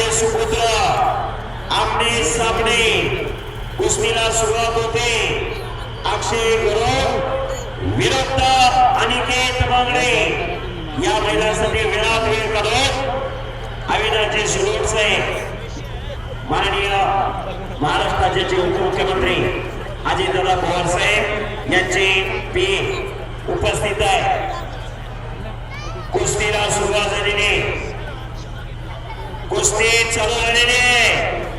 त्यांचे सुपुत्र आमने सामने कुस्तीला सुरुवात होते. अक्षय गुरु विरुद्ध अनिकेत बांगडे या महिलांसाठी वेळात वेळ काढून अविनाशजी सुरोड साहेब माननीय महाराष्ट्राचे उपमुख्यमंत्री अजितदादा पवार साहेब यांचे पी उपस्थित आहे नुसते चालू झालेली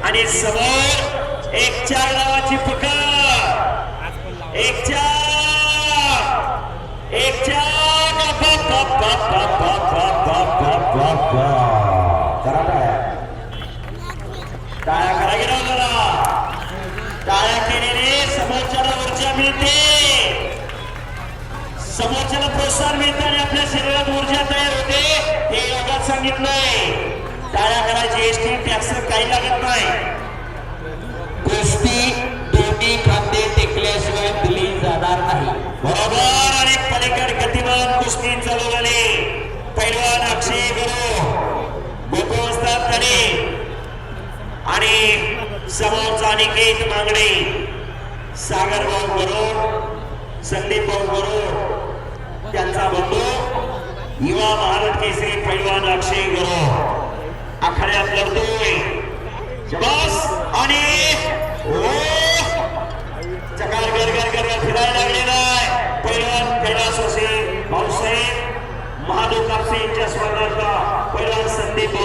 आणि समोर एक चार नावाची पकड एक चार एक चार करा समोरच्याला मिळते. प्रोत्साहन मिळते आणि आपल्या शरीरात ऊर्जा तयार होते. हे योगात सांगितलंय. टाळ्या करायची एसटी टॅक्स काही लागत नाही. कुस्ती दोन्ही खांदे टेकल्याशिवाय दिली जाणार नाही. बरोबर आणि पलीकड गतिमान कुस्ती चालू झाली पैलवान अक्षय गुरु गोपू असतात त्याने आणि समोरचा निकेत मागणे सागर भाऊ गुरु संदीप भाऊ गुरु त्यांचा बंधू युवा महाराज केसरी पैलवान अक्षय लढतोय बस आणि चकार गर गर गर फिरायला लागलेला आहे. पैलवान कैलास वसे भाऊसाहेब महादेव कापसे यांच्या स्वर्गाचा पैलवान संदीप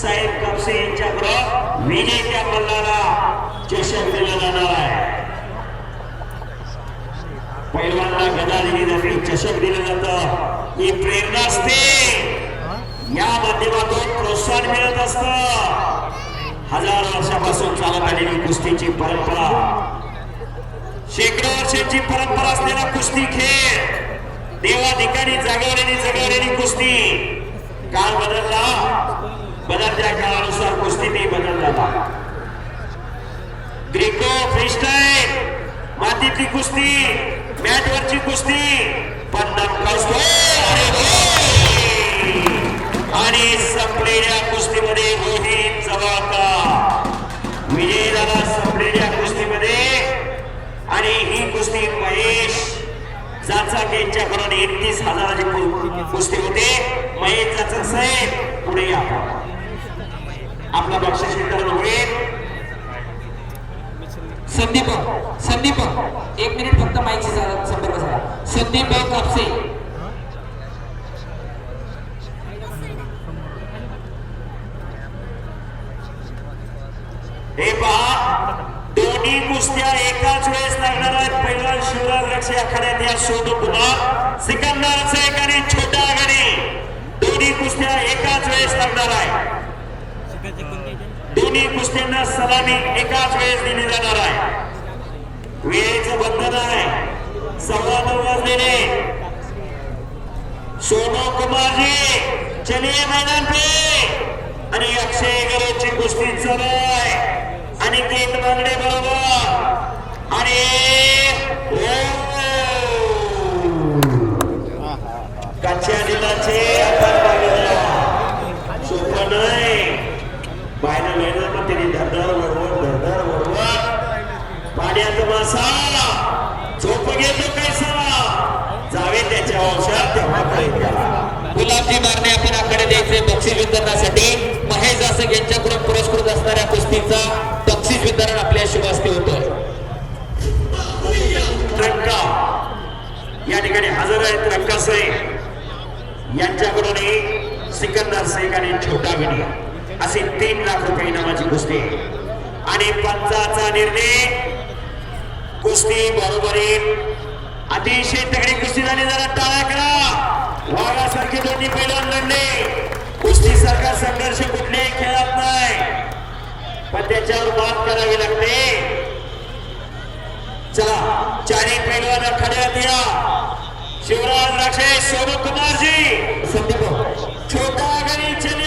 साहेब कापसे यांच्याकडं विजेत्या मल्लाला चषक दिला जाणार आहे. पैलवानला गदा दिली जाते. चषक दिलं जातं. ही प्रेरणा असते या माध्यमातून प्रोत्साहन मिळत असतं. हजार वर्षापासून चालत आलेली कुस्तीची परंपरा. शेकडो वर्षांची परंपरा असलेला कुस्ती खेळ. देवा ठिकाणी जागवलेली जगवलेली कुस्ती. काळ बदलला. बदलत्या काळानुसार कुस्ती ते बदलला ग्रीको फ्रीस्टाईल. मातीतली कुस्ती. मॅटवरची कुस्ती. पण दणका हो, अरे हो. आणि संपलेल्या कुस्तीमध्ये रोहित चव्हाका विजय झाला संपलेल्या कुस्तीमध्ये आणि ही कुस्ती महेश जाचक यांच्याकडून एकतीस हजाराची कुस्ती होते. महेश जाचक साहेब पुढे या. आपला बक्षीस वितरण होईल संदीप संदीप एक मिनिट फक्त माहिती संपर्क झाला संदीप कापसे. हे पहा दोन्ही कुस्त्या एकाच वेळेस लागणार आहेत. पहिला शिवराज रक्षे आखाड्यात या. सोनू कुमार सिकंदर शेख आणि छोटा आघाडी दोन्ही कुस्त्या एकाच वेळेस लागणार आहे दोन्ही कुस्त्यांना सलामी एकाच वेळेस दिली जाणार आहे. वेळेचं बंधन आहे. सव्वा नऊ वाजलेले सोनू कुमारजी चलिये मैदान पे. आणि अक्षय गरोची कुस्ती चालू आहे. मासा झोप घेतो कैसा जावे त्याच्या वंशात तेव्हा गुलाबजी मारणे आपण आकडे द्यायचे बक्षीस वितरणासाठी. महेश जासक यांच्याकडून पुरस्कृत असणाऱ्या कुस्तीचा बक्षीस वितरण आपल्या शुभ हस्ते होतोय. रंका या ठिकाणी हजर आहेत रंका साहेब. यांच्याकडून सिकंदर शेख आणि छोटा गडी असे तीन लाख रुपये इनामाची कुस्ती आणि पंचाचा निर्णय कुस्ती बरोबरी अतिशय तगडी कुस्ती झाली जरा टाळ्या करा. वाघासारखे दोन्ही पैलवान लढले. कुस्ती सारखा संघर्ष कुठल्याही खेळात नाही. पण त्याच्यावर मात करावी लागते. चला चारी पैलवान खड्यात या. शिवराज राक्षे सोनू कुमारजी. संदीप